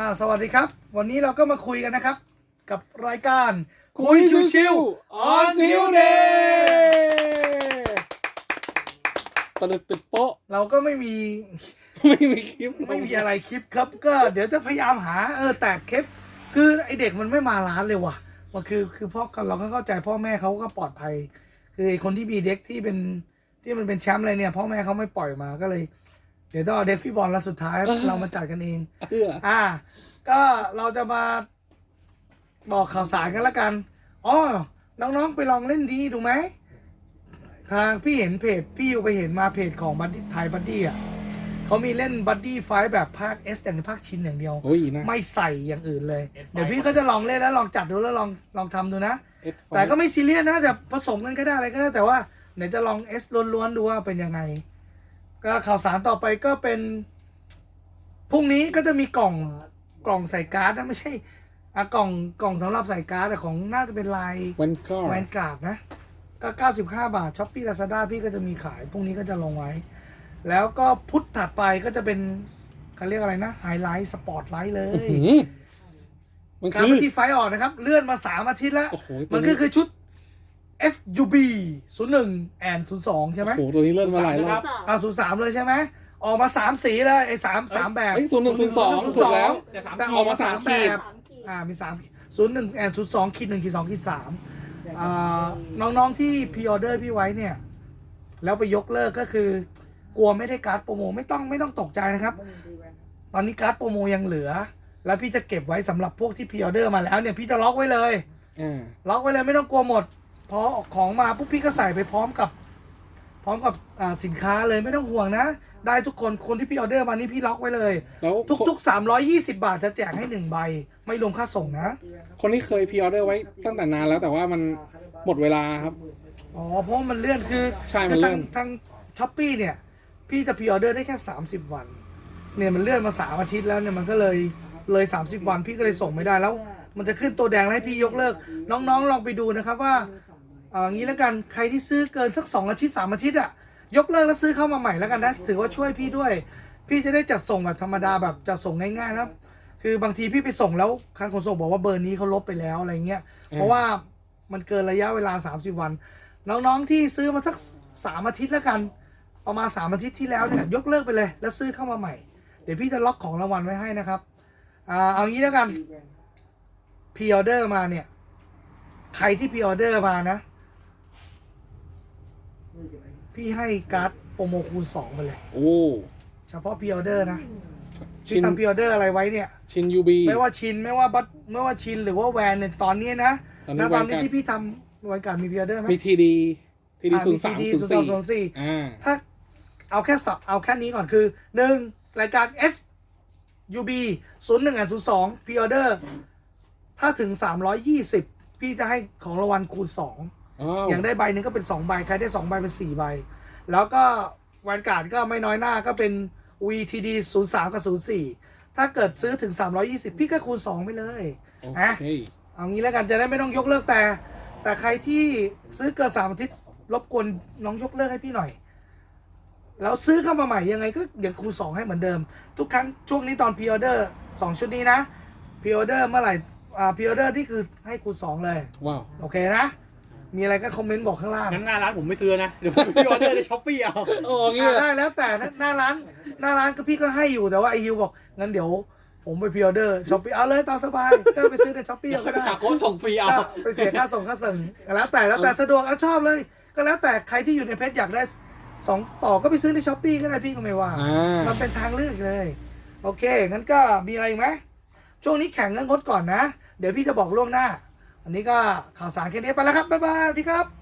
อ่าสวัสดีครับ วันนี้เราก็มาคุยกันนะครับ กับรายการคุยชิวๆ on Tuesday ตะลึกตึกโป๊ะเราก็ไม่มีไม่มีคลิปไม่มีอะไรคลิปครับ ก็เดี๋ยวจะพยายามหาเออแตกคลิป คือไอเด็กมันไม่มาร้านเลยว่ะมันคือคือพ่อเราก็เข้าใจพ่อแม่เขาก็ปลอดภัย คือไอคนที่มีเด็กที่เป็นที่มันเป็นแชมป์อะไรเนี่ยพ่อแม่เขาไม่ปล่อยมาก็เลย เดี๋ยวต้องเอาเด็กพี่บอลแล้วสุดท้าย เรามาจัดกันเองเอื้ออ่า ก็เราจะมาบอกข่าวสารกันละกันอ๋อน้องๆไปลองเล่นดีดูไหม ทางพี่เห็นเพจ พี่อยู่ไปเห็นมาเพจของบัดดี้ไทยบัดดี้อะเขามีเล่นบัดดี้ไฟแบบภาค S อย่างภาคชินอย่างเดียว โอ้ยนะ ไม่ใส่อย่างอื่นเลย เดี๋ยวพี่ก็จะลองเล่นแล้วลองจัดดูแล้วลองลองทำดูนะเอ็ดไฟแต่ก็ไม่ซีเรียสนะแต่ผสมกันก็ได้อะไรก็ได้แต่ว่าเดี๋ยวจะลอง S ล้วนๆดูว่าเป็นยังไง ก็ข่าวสารต่อไปก็เป็นพรุ่งนี้ก็จะมีกล่องกล่องใส่การ์ดนะไม่ใช่อะกล่องกล่องสำหรับใส่การ์ดอะของน่าจะเป็นลายเวนคอร์แวนการ์ดนะ ก็ 95 บาทช้อปปี้ลาซาด้าพี่ก็จะมีขายพรุ่งนี้ก็จะลงไว้ แล้วก็พุธถัดไปก็จะเป็นเขาเรียกอะไรนะไฮไลท์สปอตไลท์เลยมันการคือปฏิไฟออกนะครับ เลื่อนมาสามอาทิตย์แล้วโอ้โหตัมัวนก็นี้คือชุด SUB 01 and 02 ใช่ไหมโอ้โหตัวนี้เลื่อนมาหลายรอบอ่า03 เลยใช่ไหมออกมาสามสีเลยไอ้สามสามแบบเอ้ย01 02 02ถูกแล้วแต่ออกมาออกมาสามสามแบขีดบอ่ามีสามศูนย์หนึ่งแอนศูนย์สองขีดหนึ่งขีดสองขีดสามอ่าน้องๆที่พ r ออเดอร์พี่ไว้เนี่ย แล้วไปยกเลิกก็คือกลัวไม่ได้การ์ดโปรโมไม่ต้องไม่ต้องตกใจนะครับ ตอนนี้การ์ดโปรโมยังเหลือ แล้วพี่จะเก็บไว้สำหรับพวกที่พ r ออเดอร์มาแล้วเนี่ยพี่จะล็อกไว้เลยอ่าล็อกไว้เลยไม่ต้องกลัวหมด พอออกของมาปุ๊บพี่ก็ใส่ไปพร้อมกับ พร้อมกับอ่าสินค้าเลยไม่ต้องห่วงนะ ได้ทุกคนคนที่พี่ออเดอร์มานี่พี่ล็อกไว้เลย แล้วทุก ๆ 320 บาทจะแจกให้หนึ่งใบ ไม่รวมค่าส่งนะ คนที่เคยพ r ออเดอร์ไว้ตั้งแต่นานแล้วแต่ว่ามันหมดเวลาครับ อ๋อ เพราะว่ามันเลื่อนคือใช่มันคือเลื่ทาองนทางช้อปปี้เนี่ย พี่จะพ r ออเดอร์ได้แค่ 30 วัน เนี่ยมันเลื่อนมาสามอาทิตย์แล้วเนี่ยมันก็เลยเลย 30 วันพี่ก็เลยส่งไม่ได้แล้ว มันจะขึ้นตัวแดงแล้วให้พี่ยกเลิก น้องๆลองไปดูนะครับว่า เอางี้แล้วกันใครที่ซื้อเกินสักสองอาทิตย์สามอาทิตย์อะยกเลิกแล้วซื้อเข้ามาใหม่แล้วกันนะถือว่าช่วยพี่ด้วย พี่จะได้จัดส่งแบบธรรมดาแบบจัดส่งง่ายๆนะครับคือบางทีพี่ไปส่งแล้วคันขนส่งบอกว่าเบอร์นี้เขาลบไปแล้วอะไรเงี้ยเพราะว่ามันเกินระยะเวลา 30 วัน น้องๆที่ซื้อมาสักสามอาทิตย์แล้วกันประมาณสามอาทิตย์ที่แล้วเนี่ยยกเลิกไปเลย แล้วซื้อเข้ามาใหม่ เดี๋ยวพี่จะล็อกของรางวัลไว้ให้นะครับอ่าเอางี้แล้วกันพ r ออเดอร์มาเนี่ย ใครที่พ r ออเดอร์มานะ พี่ให้การ์ดโปรโมคูณสองไปเลย โอ้ เฉพาะพ r ออเดอร์นะชิที่นทำพ r ออเดอร์อะไรไว้เนี่ย ชินยูบี ไม่ว่าชินไม่ว่าบัตไม่ว่าชินหรือว่าแวนเนี่ยตอนนี้นะตอนนี้ณตอนนี้แวนการ์ดที่พี่ทำวันการมีพ r ออเดอร์ไหมมีทีดีทีดีอ่าศูนย์สามมีศูนย์สี่ศูนย์สี่อ่า ถ้าเอาแค่สอบเอาแค่นี้ก่อนคือหนึ่งรายการ S UB ศูนย์หนึ่งอะศูนย์สองพ r ออเดอร์ถ้าถึงสามร้อยยี่สิบพี่จะให้ของรางวัลคูณสอง อ๋ออย่างได้ใบหนึ่งก็เป็นสองใบใครได้สองใบเป็นสี่ใบ แล้วก็วันการ์ดก็ไม่น้อยหน้าก็เป็น VTD ศูนย์สามกับศูนย์สี่ถ้าเกิดซื้อถึง 320 พี่ก็คูณ 2 ไปเลยโอนะเคเอางี้แล้วกันจะได้ไม่ต้องยกเลิกแต่ แต่ใครที่ซื้อเกินสามอาทิตย์รบกวนน้องยกเลิกให้พี่หน่อย แล้วซื้อเข้ามาใหม่ยังไงก็ยังคูณสองให้เหมือนเดิม ทุกครั้งช่วงนี้ตอนพ r ออเดอร์สองชุดนี้นะพ r ออเดอร์เมื่อไหร่อ่าพ r ออเดอร์นี่คือให้คูณสองเลยว้าวโอเคนะ มีอะไรก็คอมเมนต์บอกข้างล่างงั้นหน้าร้านผมไม่ซื้อนะเดี๋ยวผมไปออเดอร์ในช้อปปี้เอาโอ้งี้อ่าเลยได้แล้วแต่หน้าร้านหน้าร้านก็พี่ก็ให้อยู่แต่ว่าไอฮิวบอกงั้นเดี๋ยวผมไปพ r ออเดอร์ช้อปปี้เอาเลยตามสบายก็ไปซื้อในช้อปปี้เดี๋ยวก็ไปได้หาโค้ดส่งฟรีเอาก็ไปเสียค่าส่งค่าส่งแล้วแต่แล้วแต่สะดวกเอาชอบเลย ก็แล้วแต่ใครที่อยู่ในเพจอยากได้สองต่อก็ไปซื้อในช้อปปี้ก็ได้พี่ก็ไม่ว่าอ่ามันเป็นทางเลือกเลย โอเคงั้นก็มีอะไรอีกไหมช่วงนี้แข่งเงินงดก่อนนะ เดี๋ยวพี่จะบอกล่วงหน้า อันนี้ก็ข่าวสารแค่นี้ไปแล้วครับบ๊ายบายสวัสดีครับ